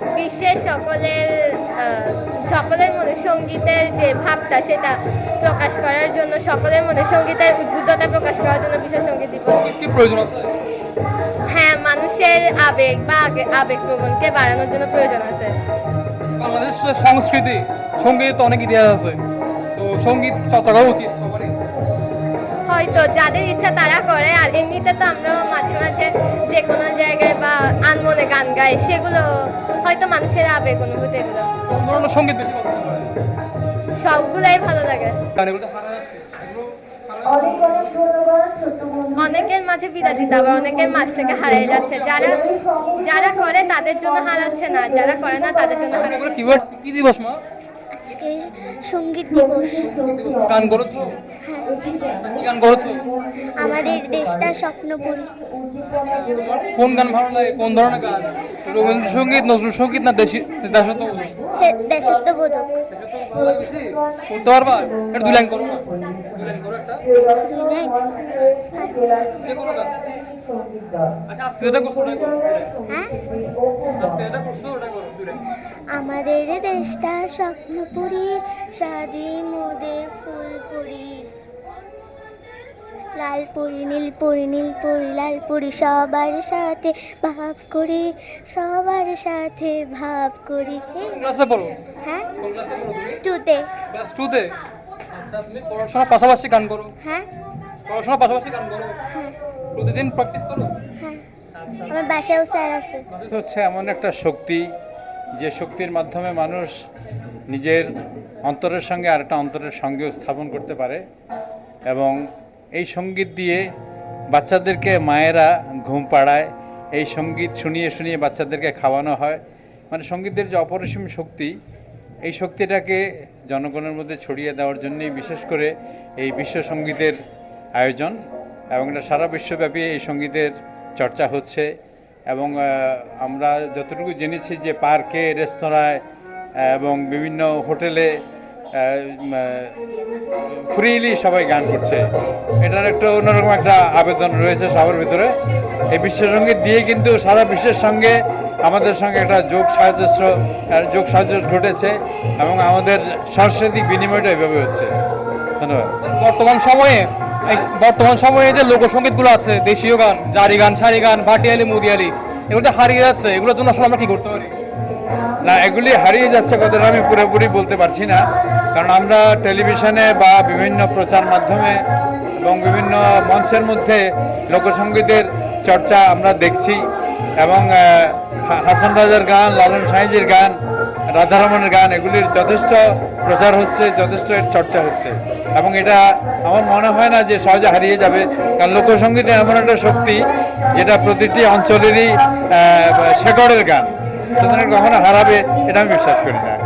বিশ্বের সকলের সকলের মধ্যে সঙ্গীতের যে ভাবটা সেটা প্রকাশ করার জন্য সকলের মধ্যে সঙ্গীতের উদ্বুদ্ধতা প্রকাশ করার জন্য বিশ্ব সংগীত দিবস। প্রয়োজন হ্যাঁ মানুষের আবেগ বা আগে- আবেগ প্রবণকে বাড়ানোর জন্য প্রয়োজন আছে। বাংলাদেশের সংস্কৃতি সংগীত অনেক ইতিহাস আছে। তো সংগীত চর্চা করা উচিত। হয়তো যাদের ইচ্ছা তারা করে। আর এমনিতে তো আমরাও মাঝে মাঝে যে কোনো জায়গায় বা আনমনে গান গাই সেগুলো হয়তো মানুষের আবেগ অনুভূতি এগুলো। কোন ধরনের সংগীত বেশি পছন্দ করে সবগুলাই ভালো লাগে। অনেকের মাঝে বিদায় দিতে আবার অনেকের মাঝ থেকে হারিয়ে যাচ্ছে। যারা যারা করে তাদের জন্য হারাচ্ছে না যারা করে না তাদের জন্য কি দিবস মা? আজকে সংগীত দিবস। গান করেছ? কি গান করেছ? আমাদের দেশটা স্বপ্নপুরী। কোন গান ভালো লাগে? কোন ধরনের গান? রবীন্দ্রসঙ্গীত নজরুল সংগীত না দেশি দেশাত্ম সে দেশত্ববোধক ভালো বেশি করতে পারবা? এটা দুই লাইন করো। না দুই লাইন করো একটা। দুই লাইন। যে কোনো গান। আচ্ছা। হ্যাঁ। আমাদের দেশটা স্বপ্নপুরী স্বাধীন মোদের ফুলপুরি লালপুরি নীলপুরি নীলপুরি লালপুরি সবার সাথে ভাব করি সবার সাথে ভাব করি। হ্যাঁ? টুতে টুতে আচ্ছা পড়াশোনার পাশাপাশি গান করো। হ্যাঁ? পড়াশোনার পাশাপাশি গান করো। প্রতিদিন প্র্যাকটিস করো? হ্যাঁ আমার বাসায়ও স্যার আছে। হচ্ছে এমন একটা শক্তি যে শক্তির মাধ্যমে মানুষ নিজের অন্তরের সঙ্গে আরেকটা অন্তরের সঙ্গেও স্থাপন করতে পারে এবং এই সংগীত দিয়ে বাচ্চাদেরকে মায়েরা ঘুম পাড়ায় এই সংগীত শুনিয়ে শুনিয়ে বাচ্চাদেরকে খাওয়ানো হয়। মানে সঙ্গীতের যে অপরিসীম শক্তি এই শক্তিটাকে জনগণের মধ্যে ছড়িয়ে দেওয়ার জন্যই বিশেষ করে এই বিশ্ব সঙ্গীতের আয়োজন এবং এটা সারা বিশ্বব্যাপী এই সঙ্গীতের চর্চা হচ্ছে এবং আমরা যতটুকু জেনেছি যে পার্কে, রেস্তোরাঁয় এবং বিভিন্ন হোটেলে ফ্রিলি সবাই গান করছে। এটার একটা অন্যরকম একটা আবেদন রয়েছে সবার ভিতরে। এই বিশ্বসঙ্গীত দিয়ে কিন্তু সারা বিশ্বের সঙ্গে আমাদের সঙ্গে একটা যোগ সাহায্য যোগ সাহায্য ঘটেছে এবং আমাদের সাংস্কৃতিক বিনিময়টা এভাবে হচ্ছে। ধন্যবাদ। বর্তমান সময়ে বর্তমান সময়ে যে লোকসঙ্গীতগুলো আছে, দেশীয় গান, জারি গান, সারি গান ভাটিয়ালি মুদিয়ালি এগুলো তো হারিয়ে যাচ্ছে, এগুলোর জন্য আসলে আমরা কি করতে পারি? না, এগুলি হারিয়ে যাচ্ছে কথাটা আমি পুরোপুরি বলতে পারছি না। কারণ আমরা টেলিভিশনে বা বিভিন্ন প্রচার মাধ্যমে এবং বিভিন্ন মঞ্চের মধ্যে লোকসঙ্গীতের চর্চা আমরা দেখছি এবং হাসান রাজার গান, লালন সাঁইজির গান রাধারমণের গান, এগুলির যথেষ্ট প্রচার হচ্ছে, যথেষ্ট চর্চা হচ্ছে। এবং এটা আমার মনে হয় না যে সহজে হারিয়ে যাবে, কারণ লোকসঙ্গীতের এমন একটা শক্তি যেটা প্রতিটি অঞ্চলেরই শেকড়ের গান। সুতরাং কখনো হারাবে, এটা আমি বিশ্বাস করি না।